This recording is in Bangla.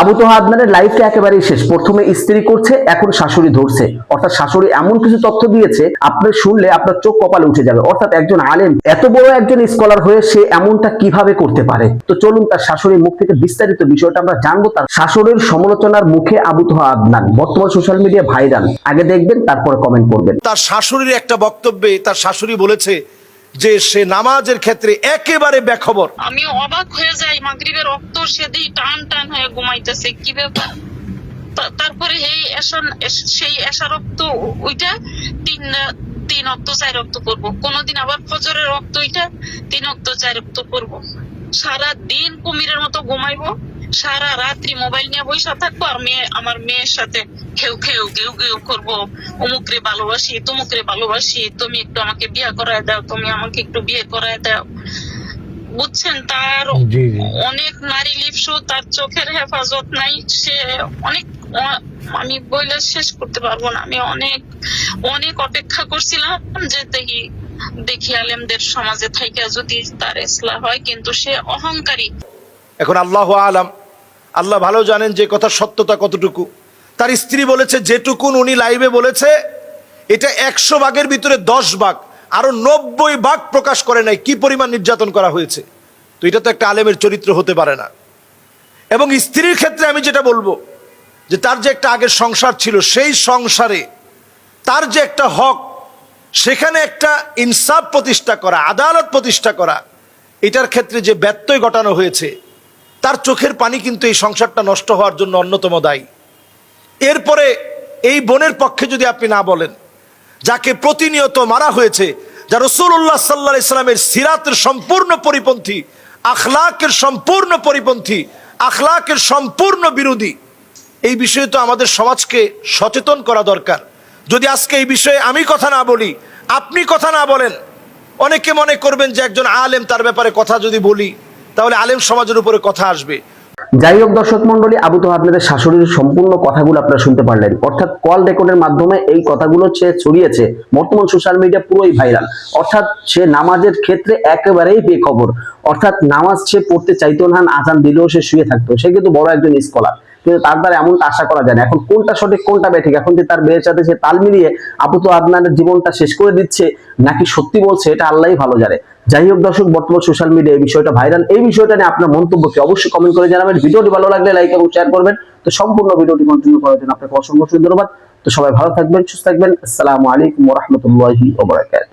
আবু তোহা আদনানের লাইফটা একেবারেই শেষ। প্রথমে স্ত্রী করছে, এখন শাশুড়ি ধরছে। অর্থাৎ শাশুড়ি এমন কিছু তথ্য দিয়েছে, আপনি শুনলে আপনার চোখ কপালে উঠে যাবে। অর্থাৎ একজন আলেম, এত বড় একজন স্কলার হয়ে সে এমনটা কীভাবে করতে পারে? তো চলুন তার শাশুড়ির মুখ থেকে বিস্তারিত বিষয়টা আমরা জানব তার শাশুড়ির সমালোচনার মুখে আবু তোহা আদনান বর্তমান সোশ্যাল মিডিয়া ভাইরাল আগে দেখবেন, তারপরে কমেন্ট করবেন। তার শাশুড়ির একটা বক্তব্যে তার শাশুড়ি বলেছে যে সে নামাজের ক্ষেত্রে একেবারে বেখবর। আমি অবাক হয়ে যাই, মাগরিবের রক্ত সেদিই টান টান হয়ে ঘুমাইতেছে, কি ব্যাপার? তারপরে এই এসন সেই এসা রক্ত, ওইটা তিন তিন অক্ত, চার রক্ত করব। কোনদিন আবার ফজরের রক্ত, ওইটা তিন অক্ত, চার রক্ত করব। সারা দিন কুমিরের মতো ঘুমাইবো। সারা রাত্রি মোবাইল নিয়ে বসে থাকব আর মেয়ে আমার মেয়ের সাথে খেউ খেউ কেউ কেউ করব। অমুকরে ভালোবাসি তমুকরে ভালোবাসি তুমি একটু আমাকে বিয়ে করায় দাও তুমি আমাকে একটু বিয়ে করায় দাও। বুঝছেন? তার অনেক নারী লিপস তার চোখের হেফাজত নাই। সে অনেক আমি বইলে শেষ করতে পারব না। আমি অনেক অনেক অপেক্ষা করছিলাম যে দেখি দেখি আলেমদের সমাজে থাইকা যদি তার ইসলাম হয় কিন্তু সে অহংকারী। এখন আল্লাহ আলাম। আল্লাহ ভালো জানেন যে কথা সত্যতা কতটুকু। তার স্ত্রী বলেছে, যেটুকুন উনি লাইভে বলেছে, এটা একশো ভাগের ভিতরে দশ ভাগ। আরও নব্বই ভাগ প্রকাশ করে নাই। কি পরিমাণ নির্যাতন করা হয়েছে? তো এটা তো একটা আলেমের চরিত্র হতে পারে না। এবং স্ত্রীর ক্ষেত্রে আমি যেটা বলব, যে তার যে একটা আগের সংসার ছিল, সেই সংসারে তার যে একটা হক, সেখানে একটা ইনসাফ প্রতিষ্ঠা করা, আদালত প্রতিষ্ঠা করা, এটার ক্ষেত্রে যে ব্যত্যয় ঘটানো হয়েছে তার চোখের পানি কিন্তু এই সংসারটা নষ্ট হওয়ার জন্য অন্যতম দায়ী। এরপরে এই বোনের পক্ষে যদি আপনি না বলেন, যাকে প্রতিনিয়ত মারা হয়েছে, যা রসুল্লাহ সাল্লা ইসলামের সিরাতের সম্পূর্ণ পরিপন্থী, আখলাকের সম্পূর্ণ পরিপন্থী, আখলাকের সম্পূর্ণ বিরোধী, এই বিষয়ে তো আমাদের সমাজকে সচেতন করা দরকার। যদি আজকে এই বিষয়ে আমি কথা না বলি, আপনি কথা না বলেন, অনেকে মনে করবেন যে একজন আলেম তার ব্যাপারে কথা যদি বলি তাহলে আলেম সমাজের উপরে কথা আসবে। যাই হোক দর্শক মন্ডলী আবু তো আপনাদের শাশুড়ির সম্পূর্ণ কথাগুলো আপনারা শুনতে পারলেন। অর্থাৎ কল রেকর্ডের মাধ্যমে এই কথাগুলো সে ছড়িয়েছে। বর্তমান সোশ্যাল মিডিয়া পুরোই ভাইরাল। অর্থাৎ সে নামাজের ক্ষেত্রে একেবারেই বেখবর। অর্থাৎ নামাজ সে পড়তে চাইতো না, আজান দিলেও সে শুয়ে থাকতো। সে কিন্তু বড় একজন স্কলার কিন্তু তার দ্বারা এমনটা আশা করা যায় না। এখন কোনটা সঠিক, কোনটা বেঠিক? এখন যে তার মেয়ের সাথে সে তাল মিলিয়ে আপু তো আপনাদের জীবনটা শেষ করে দিচ্ছে, নাকি সত্যি বলছে, এটা আল্লাহই ভালো জানে। যাই হোক দর্শক, বর্তমান সোশ্যাল মিডিয়া এই বিষয়টা ভাইরাল এই বিষয়টা নিয়ে আপনার মন্তব্য কি অবশ্যই কমেন্ট করে জানাবেন। ভিডিওটি ভালো লাগলে লাইক এবং শেয়ার করবেন। তো সম্পূর্ণ ভিডিওটি কন্টিনিউ করার জন্য আপনাকে অসংখ্য ধন্যবাদ। তো সবাই ভালো থাকবেন, সুস্থ থাকবেন। আসসালামু আলাইকুম রাহমাতুল্লাহি ওয়া বারাকাতুহু।